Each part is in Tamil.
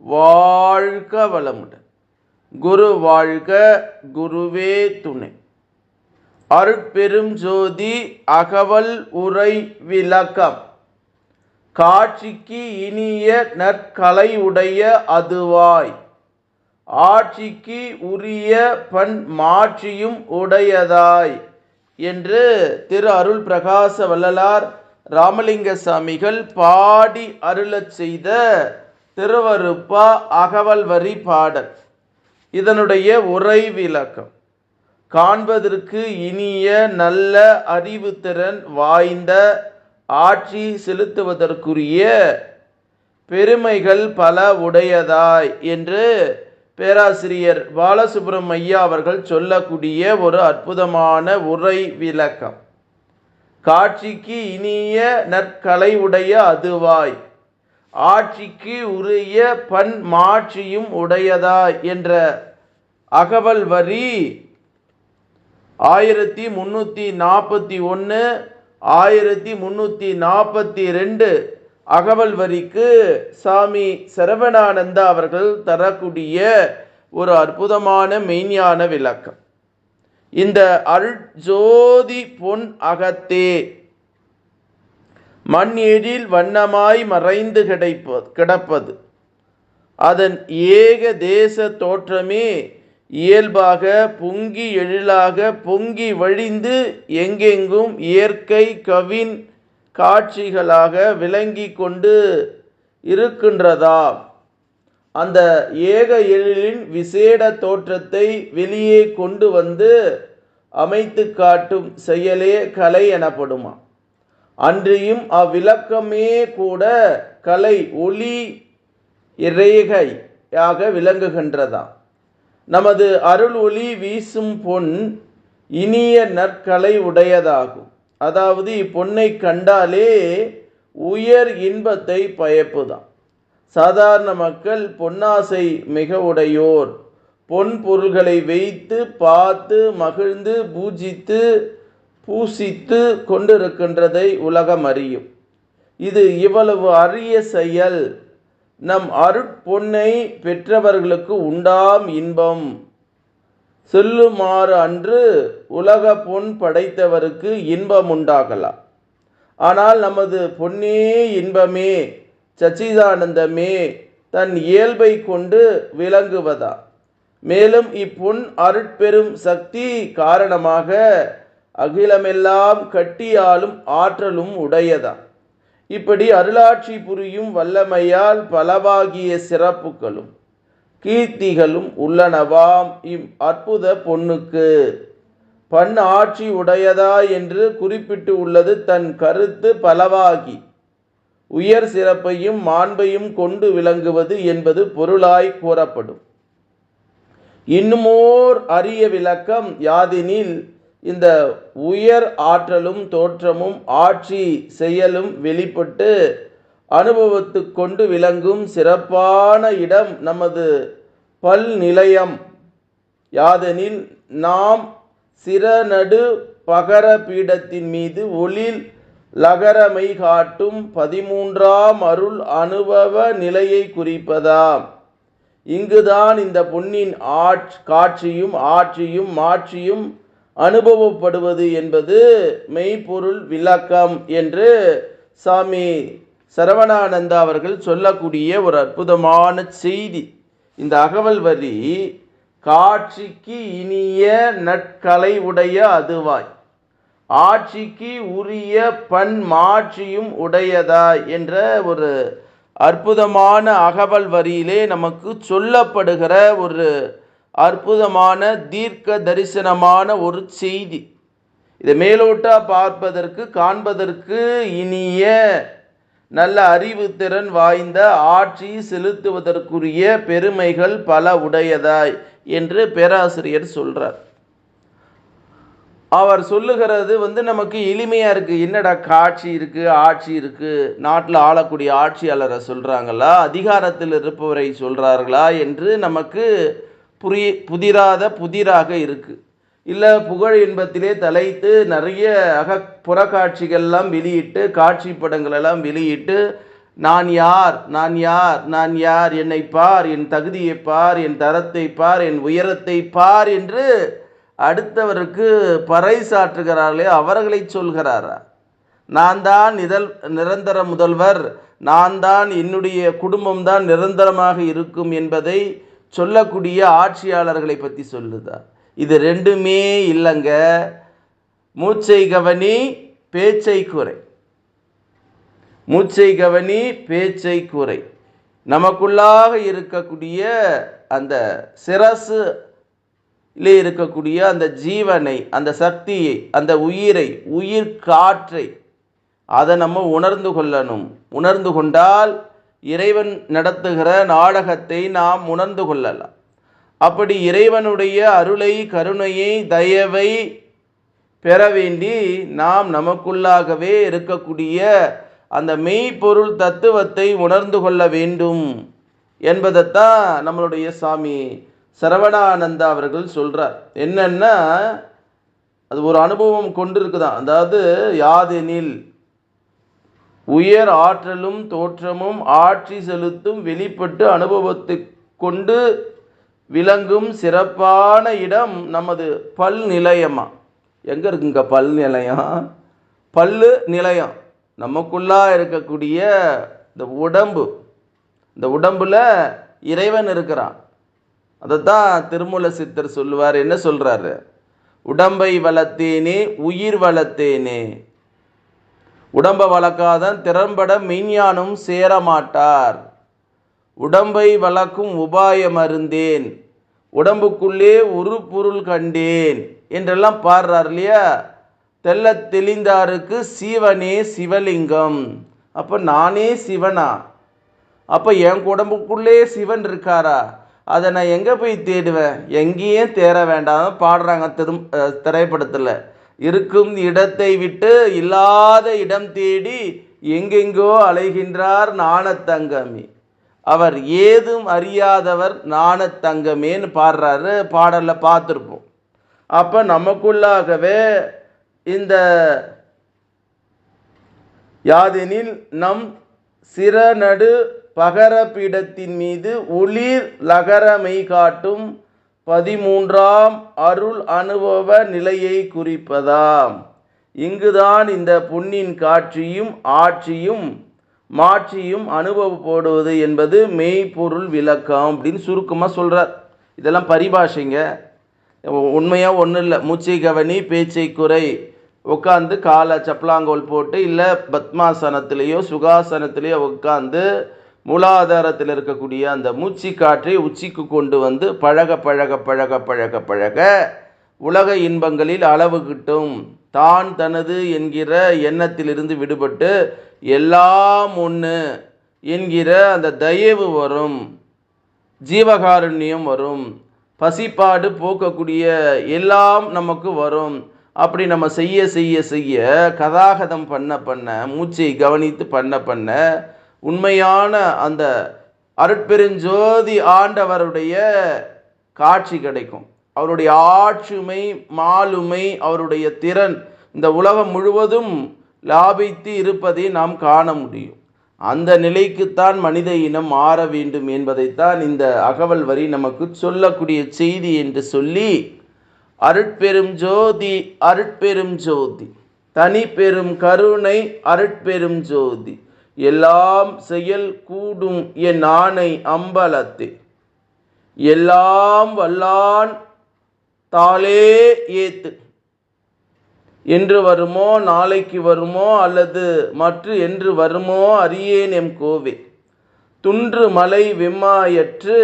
வாழ்க வளமுடன். குரு வாழ்க குருவே துணை. அருட்பெரும் ஜோதி அகவல் உரை விளக்கம். காட்சிக்கு இனிய நற்கலை உடைய அதுவாய். ஆட்சிக்கு உரிய பண் மாட்சியும் உடையதாய் என்று திரு அருள் பிரகாச வள்ளலார் ராமலிங்க சாமிகள் பாடி அருளச் செய்த திருவருப்பா அகவல் வரி பாடல். இதனுடைய உரை விளக்கம். காண்பதற்கு இனிய நல்ல அறிவுத்திறன் வாய்ந்த ஆட்சி செலுத்துவதற்குரிய பெருமைகள் பல உடையதாய் என்று பேராசிரியர் பாலசுப்ரமையா அவர்கள் சொல்லக்கூடிய ஒரு அற்புதமான உரை விளக்கம். காட்சிக்கு இனிய நற்கலை உடைய அதுவாய். ஆட்சிக்கு உரிய பண் மாட்சியும் உடையதா என்ற அகவல் வரி ஆயிரத்தி முன்னூற்றி நாற்பத்தி ஒன்று ஆயிரத்தி முன்னூற்றி நாற்பத்தி ரெண்டு அகவல் வரிக்கு சாமி சரவணானந்தா அவர்கள் தரக்கூடிய ஒரு அற்புதமான மெய்ஞான விளக்கம். இந்த அருட்ஜோதி பொன் அகத்தே மண் எழில் வண்ணமாய் மறைந்து கிடைப்ப கிடப்பது. அதன் ஏக தேச தோற்றமே இயல்பாக பொங்கி எழிலாக பொங்கி வழிந்து எங்கெங்கும் இயற்கை கவின் காட்சிகளாக விளங்கி கொண்டு இருக்கின்றதா? அந்த ஏக எழிலின் விசேட தோற்றத்தை வெளியே கொண்டு வந்து அமைத்து காட்டும் செயலே கலை எனப்படுமா? அன்றியும் அவ்விளக்கமே கூட கலை ஒளி இறைகையாக விளங்குகின்றதாம். நமது அருள் ஒளி வீசும் பொன் இனிய நற்கலை உடையதாகும். அதாவது இப்பொன்னை கண்டாலே உயர் இன்பத்தை பயப்புதான் சாதாரண மக்கள் பொன்னாசை மிக உடையோர். பொன் பொருள்களை வைத்து பார்த்து மகிழ்ந்து பூஜித்து பூசித்து கொண்டிருக்கின்றதை உலகம் அறியும். இது இவ்வளவு அரிய செயல். நம் அருட்பொன்னை பெற்றவர்களுக்கு உண்டாம் இன்பம். சொல்லுமாறு அன்று உலக பொன் படைத்தவருக்கு இன்பம் உண்டாகலாம் ஆனால் நமது பொன்னே இன்பமே சச்சிதானந்தமே தன் இயல்பை கொண்டு விளங்குவதா? மேலும் இப்பொன் அருட்பெரும் சக்தி காரணமாக அகிலமெல்லாம் கட்டியாலும் ஆற்றலும் உடையதா? இப்படி அருளாட்சி புரியும் வல்லமையால் பலவாகிய சிறப்புகளும் கீர்த்திகளும் உள்ளனவாம் இம் அற்புத பொன்னுக்கு பண் ஆட்சி உடையதா என்று குறிப்பிட்டு உள்ளது தன் கருத்து பலவாகி. உயர் சிறப்பையும் மாண்பையும் கொண்டு விளங்குவது என்பது பொருளாய் கூறப்படும். இன்னுமோர் அரிய விளக்கம் யாதெனில் இந்த உயர் ஆற்றலும் தோற்றமும் ஆட்சி செயலும் வெளிப்பட்டு அனுபவத்து கொண்டு விளங்கும் சிறப்பான இடம் நமது பல் நிலையம் யாதெனில் நாம் சிறநடு பகர பீடத்தின் மீது ஒளில் லகரமை காட்டும் பதிமூன்றாம் அருள் அனுபவ நிலையை குறிப்பதாம். இங்குதான் இந்த பொன்னின் ஆட்சி காட்சியும் ஆட்சியும் மாட்சியும் அனுபவப்படுவது என்பது மெய்ப்பொருள் விளக்கம் என்று சாமி சரவணானந்தா அவர்கள் சொல்லக்கூடிய ஒரு அற்புதமான செய்தி. இந்த அகவல் வரி காட்சிக்கு இனிய நற்கலை உடைய அதுவாய். ஆட்சிக்கு உரிய பண் மாட்சியும் உடையதா? என்ற ஒரு அற்புதமான அகவல் வரியிலே நமக்கு சொல்லப்படுகிற ஒரு அற்புதமான தீர்க்க தரிசனமான ஒரு செய்தி. இதை மேலோட்டா பார்ப்பதற்கு காண்பதற்கு இனிய நல்ல அறிவு திறன் வாய்ந்த ஆட்சி செலுத்துவதற்குரிய பெருமைகள் பல உடையதாய் என்று பேராசிரியர் சொல்கிறார் அவர் சொல்லுகிறது வந்து நமக்கு எளிமையாக இருக்குது என்னடா காட்சி இருக்குது ஆட்சி இருக்குது நாட்டில் ஆளக்கூடிய ஆட்சியாளரை சொல்கிறாங்களா அதிகாரத்தில் இருப்பவரை சொல்கிறார்களா என்று நமக்கு புரிய புதிராத புதிராக இருக்குது இல்லை புகழ் இன்பத்திலே தலைத்து நிறைய அக புறக்காட்சிகள்லாம் வெளியிட்டு காட்சி படங்களெல்லாம் வெளியிட்டு நான் யார்? நான் யார்? நான் யார்? என்னை பார் என் தகுதியை பார் என் தரத்தை பார் என் உயரத்தை பார் என்று அடுத்தவருக்கு பறைசாற்றுகிறார்களே அவர்களை சொல்கிறாரா? நான் தான் நிதல் நிரந்தர முதல்வர். நான் தான் என்னுடைய குடும்பம் தான் நிரந்தரமாக இருக்கும் என்பதை சொல்லக்கூடிய ஆட்சியாளர்களை பற்றி சொல்லுதா? இது ரெண்டுமே இல்லைங்க. மூச்சை கவனி பேச்சை குறை மூச்சை கவனி பேச்சை குறை நமக்குள்ளாக இருக்கக்கூடிய அந்த சிரசு இருக்கக்கூடிய அந்த ஜீவனை அந்த சக்தியை அந்த உயிரை உயிர் காற்றை அதை நம்ம உணர்ந்து கொள்ளணும். உணர்ந்து கொண்டால் இறைவன் நடத்துகிற நாடகத்தை நாம் உணர்ந்து கொள்ளலாம். அப்படி இறைவனுடைய அருளை கருணையை தயவை பெற வேண்டி நாம் நமக்குள்ளாகவே இருக்கக்கூடிய அந்த மெய்ப்பொருள் தத்துவத்தை உணர்ந்து கொள்ள வேண்டும் என்பதைத்தான் நம்மளுடைய சாமி சரவணானந்தா அவர்கள் சொல்கிறார் என்னென்னா அது ஒரு அனுபவம் கொண்டிருக்குதான். அதாவது யாதெனில் உயர் ஆற்றலும் தோற்றமும் ஆட்சி செலுத்தும் வெளிப்பட்டு அனுபவத்தை கொண்டு விளங்கும் சிறப்பான இடம் நமது பல் நிலையமா? எங்க இருக்குங்க பல் நிலையம்? பல்லு நிலையம். நமக்குள்ளா இருக்கக்கூடிய இந்த உடம்பு. இந்த உடம்புல இறைவன் இருக்கிறான். அதை தான் திருமூல சித்தர் சொல்லுவார். என்ன சொல்றாரு? உடம்பை வளர்த்தேனே உயிர் வளர்த்தேனே. உடம்பை வளர்க்காதன் திறம்பட மெய்ஞானம் சேரமாட்டார். உடம்பை வளர்க்கும் உபாயம் அறிந்தேன் உடம்புக்குள்ளே ஒரு பொருள் கண்டேன். என்றெல்லாம் பாடுறார் இல்லையா? தெல்ல தெளிந்தாருக்கு சிவனே சிவலிங்கம். அப்போ நானே சிவனா? அப்போ என் உடம்புக்குள்ளே சிவன் இருக்காரா? அதை நான் எங்கே போய் தேடுவேன்? எங்கேயும் தேட வேண்டாம் பாடுறாங்க திரும் திரைப்படத்தில். இருக்கும் இடத்தை விட்டு இல்லாத இடம் தேடி எங்கெங்கோ அலைகின்றார் நாணத்தங்கமி அவர் ஏதும் அறியாதவர் நாணத்தங்கமேன்னு பாடுறாரு பாடலில் பார்த்துருப்போம். அப்போ நமக்குள்ளாகவே இந்த யாதெனில் நம் சிறநடு பகரபீடத்தின் மீது ஒளிர் லகரமை காட்டும் பதிமூன்றாம் அருள் அனுபவ நிலையை குறிப்பதாம். இங்குதான் இந்த பொன்னின் காட்சியும் ஆட்சியும் மாட்சியும் அனுபவப்படுவது என்பது மெய்ப்பொருள் விளக்கம் அப்படின்னு சுருக்கமாக சொல்கிறார் இதெல்லாம் பரிபாஷைங்க. உண்மையாக ஒன்றும் இல்லை. மூச்சை கவனி பேச்சை குறை. உட்காந்து காலை சப்ளாங்கோல் போட்டு இல்லை பத்மாசனத்திலேயோ சுகாசனத்திலேயோ உட்காந்து மூலாதாரத்தில் இருக்கக்கூடிய அந்த மூச்சு காற்றை உச்சிக்கு கொண்டு வந்து பழக பழக பழக பழக பழக உலக இன்பங்களில் அளவு கிட்டும். தான் தனது என்கிற எண்ணத்திலிருந்து விடுபட்டு எல்லாம் ஒன்று என்கிற அந்த தயவு வரும். ஜீவகாருண்யம் வரும். பசிப்பாடு போக்கக்கூடிய எல்லாம் நமக்கு வரும். அப்படி நம்ம செய்ய செய்ய செய்ய கதாகதம் பண்ண பண்ண மூச்சை கவனித்து பண்ண பண்ண உண்மையான அந்த அருட்பெருஞ்சோதி ஆண்டவருடைய காட்சி கிடைக்கும். அவருடைய ஆட்சிமை மாலுமை அவருடைய திறன் இந்த உலகம் முழுவதும் லாபித்து இருப்பதை நாம் காண முடியும். அந்த நிலைக்குத்தான் மனித இனம் மாற வேண்டும் என்பதைத்தான் இந்த அகவல் வரி நமக்கு சொல்லக்கூடிய செய்தி என்று சொல்லி அருட்பெரும் ஜோதி அருட்பெரும் ஜோதி தனி பெரும் கருணை அருட்பெரும் ஜோதி எல்லாம் செயல் கூடும் என் ஆணை அம்பலத்தே. எல்லாம் வல்லான் தாளே ஏத்து. என்று வருமோ நாளைக்கு வருமோ அல்லது மற்ற என்று வருமோ அறியேன் எம் கோவே. துன்று மலை வெம்மாயற்று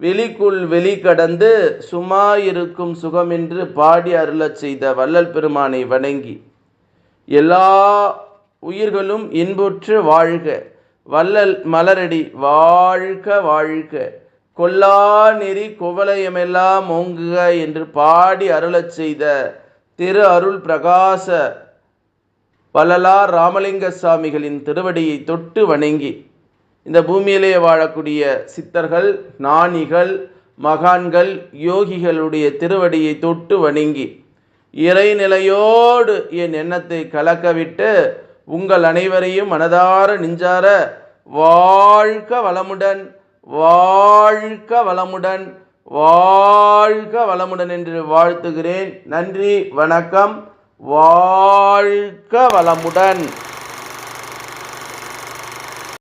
வெளிக்குள் வெளி கடந்து சுமாயிருக்கும் சுகமென்று பாடி அருளச் செய்த வள்ளல் பெருமானை வணங்கி. எல்லா உயிர்களும் இன்புற்று வாழ்க. வள்ளல் மலரடி வாழ்க வாழ்க. கொல்லா நெறி குவலயமெல்லாம் ஓங்குக என்று பாடி அருளச் செய்த திரு அருள் பிரகாச வள்ளலார் ராமலிங்க சாமிகளின் திருவடியை தொட்டு வணங்கி இந்த பூமியிலே வாழக்கூடிய சித்தர்கள் ஞானிகள் மகான்கள் யோகிகளுடைய திருவடியை தொட்டு வணங்கி இறைநிலையோடு என் எண்ணத்தை கலக்கவிட்டு உங்கள் அனைவரையும் மனதார நெஞ்சார வாழ்க வளமுடன் வாழ்க வளமுடன் வாழ்க வளமுடன் என்று வாழ்த்துகிறேன். நன்றி வணக்கம் வாழ்க வளமுடன்.